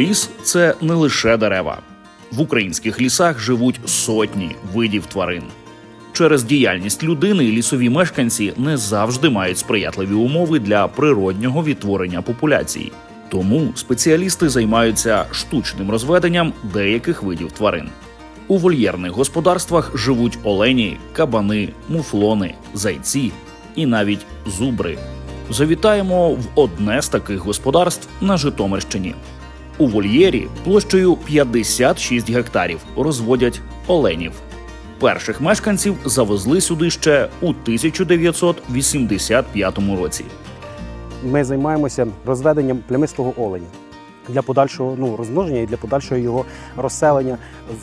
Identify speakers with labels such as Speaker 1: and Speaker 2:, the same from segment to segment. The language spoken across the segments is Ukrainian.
Speaker 1: Ліс це не лише дерева. В українських лісах живуть сотні видів тварин. Через діяльність людини лісові мешканці не завжди мають сприятливі умови для природнього відтворення популяції. Тому спеціалісти займаються штучним розведенням деяких видів тварин. У вольєрних господарствах живуть олені, кабани, муфлони, зайці і навіть зубри. Завітаємо в одне з таких господарств на Житомирщині. У вольєрі площею 56 гектарів розводять оленів. Перших мешканців завезли сюди ще у 1985 році.
Speaker 2: Ми займаємося розведенням плямистого оленя для подальшого ну, розмноження і для подальшого його розселення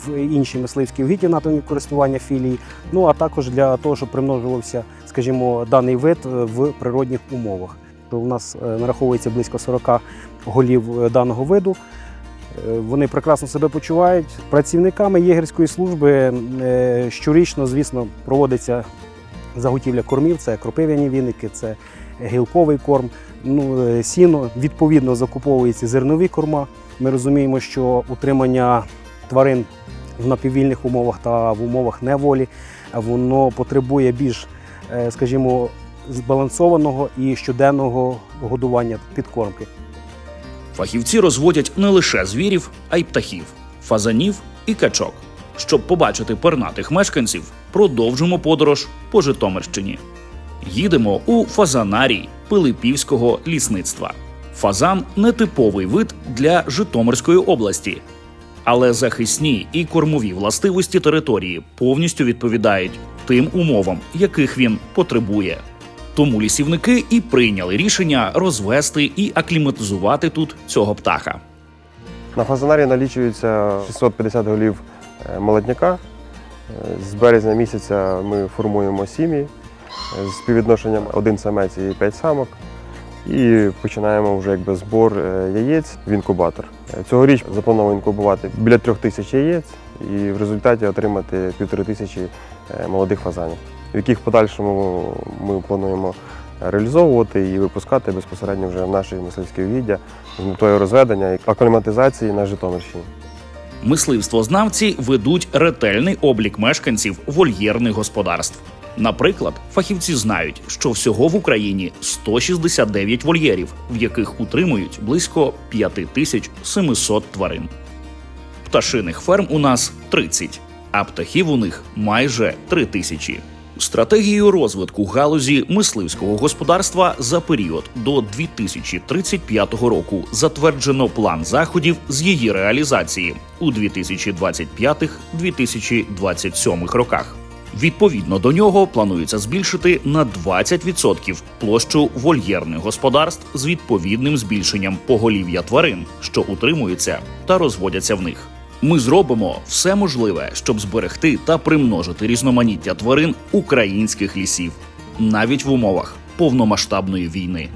Speaker 2: в інші мисливські угіддя на користування філії. Ну а також для того, щоб примножувався, скажімо, даний вид в природних умовах. У нас е, нараховується близько 40 голів е, даного виду. Е, Вони прекрасно себе почувають. Працівниками єгерської служби щорічно, звісно, проводиться заготівля кормів. Це кропив'яні віники, це гілковий корм, ну, сіно. Відповідно, закуповуються зернові корма. Ми розуміємо, що утримання тварин в напіввільних умовах та в умовах неволі воно потребує більш, скажімо, збалансованого і щоденного годування підкормки.
Speaker 1: Фахівці розводять не лише звірів, а й птахів, фазанів і качок. Щоб побачити пернатих мешканців, продовжимо подорож по Житомирщині. Їдемо у фазанарій Пилипівського лісництва. Фазан нетиповий вид для Житомирської області, але захисні і кормові властивості території повністю відповідають тим умовам, яких він потребує. Тому лісівники і прийняли рішення розвести і акліматизувати тут цього птаха.
Speaker 3: На фазанарі налічується 650 голів е, молодняка. Е, З березня місяця ми формуємо сім'ї е, з співвідношенням один самець і 5 самок. І починаємо вже якби збор яєць в інкубатор. Цьогоріч заплановано інкубувати біля трьох тисяч яєць і в результаті отримати півтори тисячі молодих фазанів, яких в подальшому ми плануємо реалізовувати і випускати безпосередньо вже в наші мисливські угіддя з метою розведення і акліматизації на Житомирщині.
Speaker 1: Мисливствознавці ведуть ретельний облік мешканців вольєрних господарств. Наприклад, фахівці знають, що всього в Україні 169 вольєрів, в яких утримують близько 5700 тварин. Пташиних ферм у нас 30, а птахів у них майже 3000. Стратегією розвитку галузі мисливського господарства за період до 2035 року затверджено план заходів з її реалізації у 2025-2027 роках. Відповідно до нього планується збільшити на 20% площу вольєрних господарств з відповідним збільшенням поголів'я тварин, що утримуються та розводяться в них. Ми зробимо все можливе, щоб зберегти та примножити різноманіття тварин українських лісів, навіть в умовах повномасштабної війни.